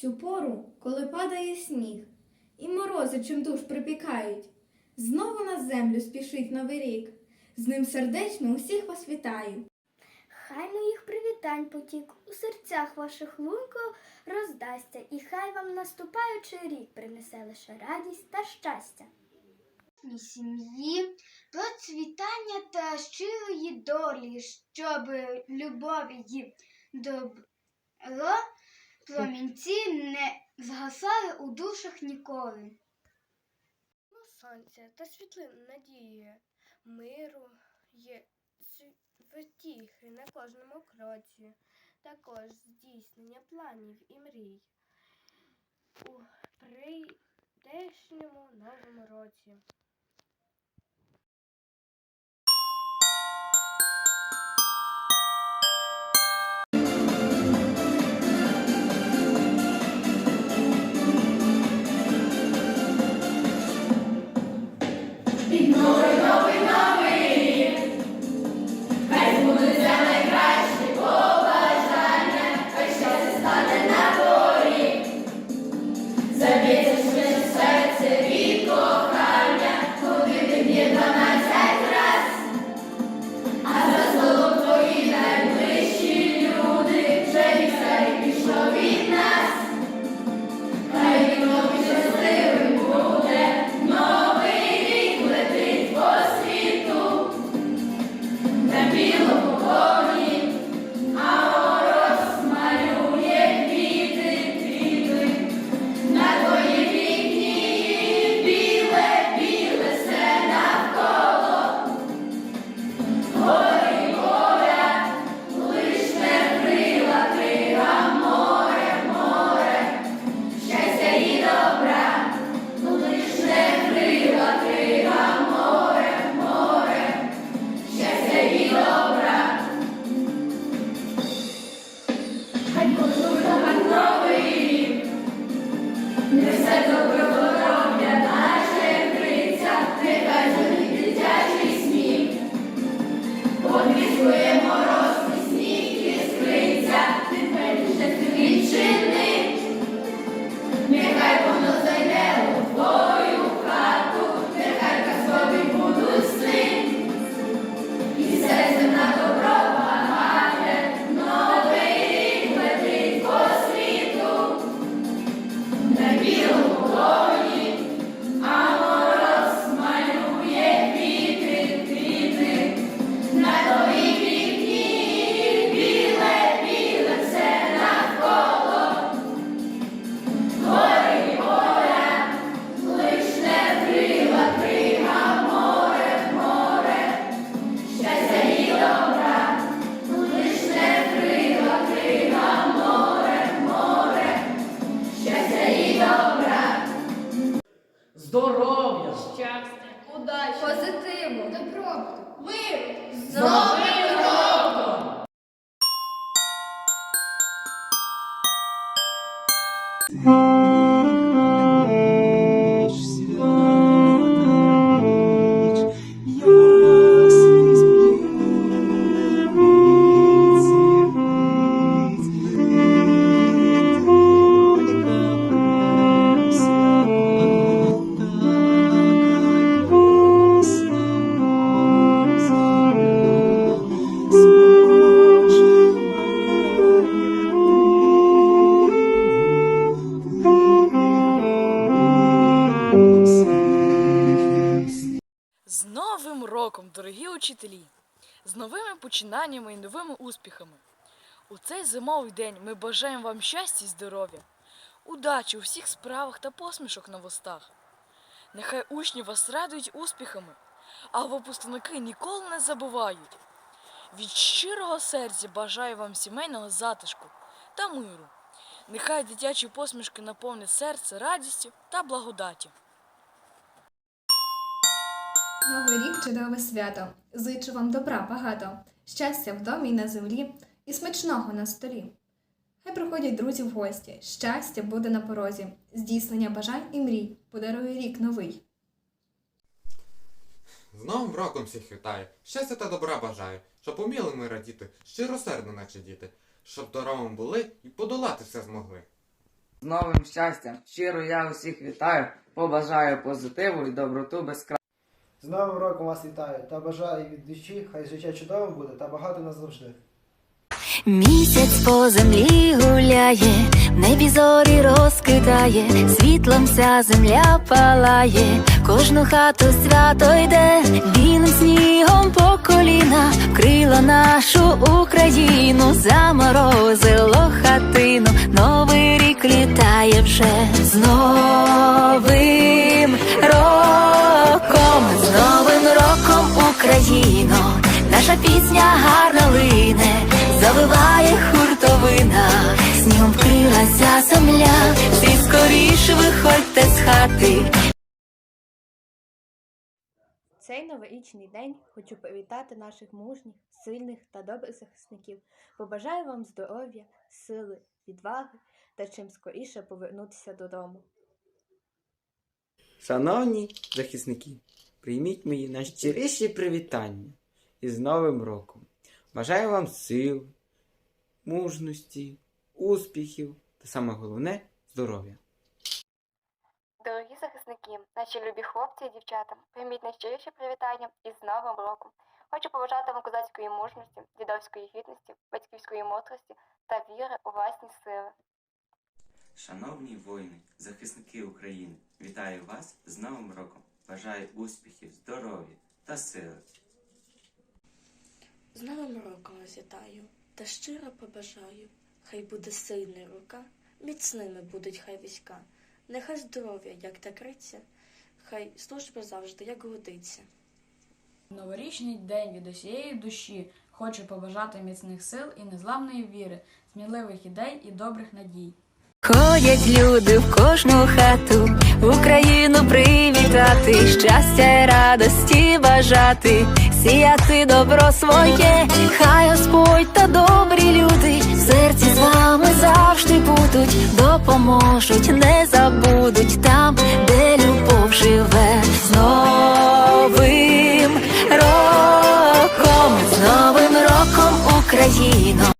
цю пору, коли падає сніг, і морози чимдуж припікають. Знову на землю спішить новий рік. З ним сердечно усіх вас вітаю. Хай моїх привітань потік у серцях ваших лунко роздасться, і хай вам наступаючий рік принесе лише радість та щастя. Ні сім'ї, процвітання та щирої долі, щоб любові й добро промінці не згасали у душах ніколи. Ну, сонця та світлин надії, миру є витіхи на кожному кроці, також здійснення планів і мрій у прийдешньому новому році. うん。Роком, дорогі учителі! З новими починаннями і новими успіхами. У цей зимовий день ми бажаємо вам щастя і здоров'я, удачі у всіх справах та посмішок на вустах. Нехай учні вас радують успіхами, а випускники ніколи не забувають. Від щирого серця бажаю вам сімейного затишку та миру. Нехай дитячі посмішки наповнять серце радістю та благодаті. Новий рік чудове свято. Зичу вам добра багато, щастя в домі і на землі, і смачного на столі. Хай приходять друзі в гості, щастя буде на порозі, здійснення бажань і мрій, подарує рік новий. З Новим роком всіх вітаю, щастя та добра бажаю, щоб уміли ми радіти, щиросердно наче діти, щоб здоровими були і подолати все змогли. З новим щастям! Щиро я усіх вітаю, побажаю позитиву і доброту без краю. З Новим роком вас вітаю та бажаю від душі, хай життя чудовим буде та багато назавжди. Місяць по землі гуляє, небі зорі розкидає, світлом вся земля палає, кожну хату свято йде, білим снігом по коліна, вкрила нашу Україну, заморозило хатину, новий рік літає вже з наша пісня гарно лине, завиває хуртовина, снігом вкрилася земля, всі скоріше виходьте з хати. Цей новорічний день хочу привітати наших мужніх, сильних та добрих захисників. Побажаю вам здоров'я, сили, відваги та чим скоріше повернутися додому. Шановні захисники, прийміть мої найщиріші привітання із Новим роком. Бажаю вам сил, мужності, успіхів та саме головне здоров'я. Дорогі захисники, наші любі хлопці і дівчата, прийміть найщиріші привітання із Новим роком. Хочу побажати вам козацької мужності, дідовської гідності, батьківської мудрості та віри у власні сили. Шановні воїни, захисники України, вітаю вас з Новим роком. Бажаю успіхів, здоров'я та сили. З Новим роком вітаю та щиро побажаю. Хай буде сильна рука, міцними будуть хай війська. Нехай здоров'я, як та криця, хай служба завжди, як годиться. Новорічний день від усієї душі хочу побажати міцних сил і незламної віри, сміливих ідей і добрих надій. Ходять люди в кожну хату, в Україну привітати, щастя і радості бажати, сіяти добро своє, хай Господь та добрі люди, в серці з вами завжди будуть, допоможуть, не забудуть там, де любов живе з новим роком, з новим роком Україно.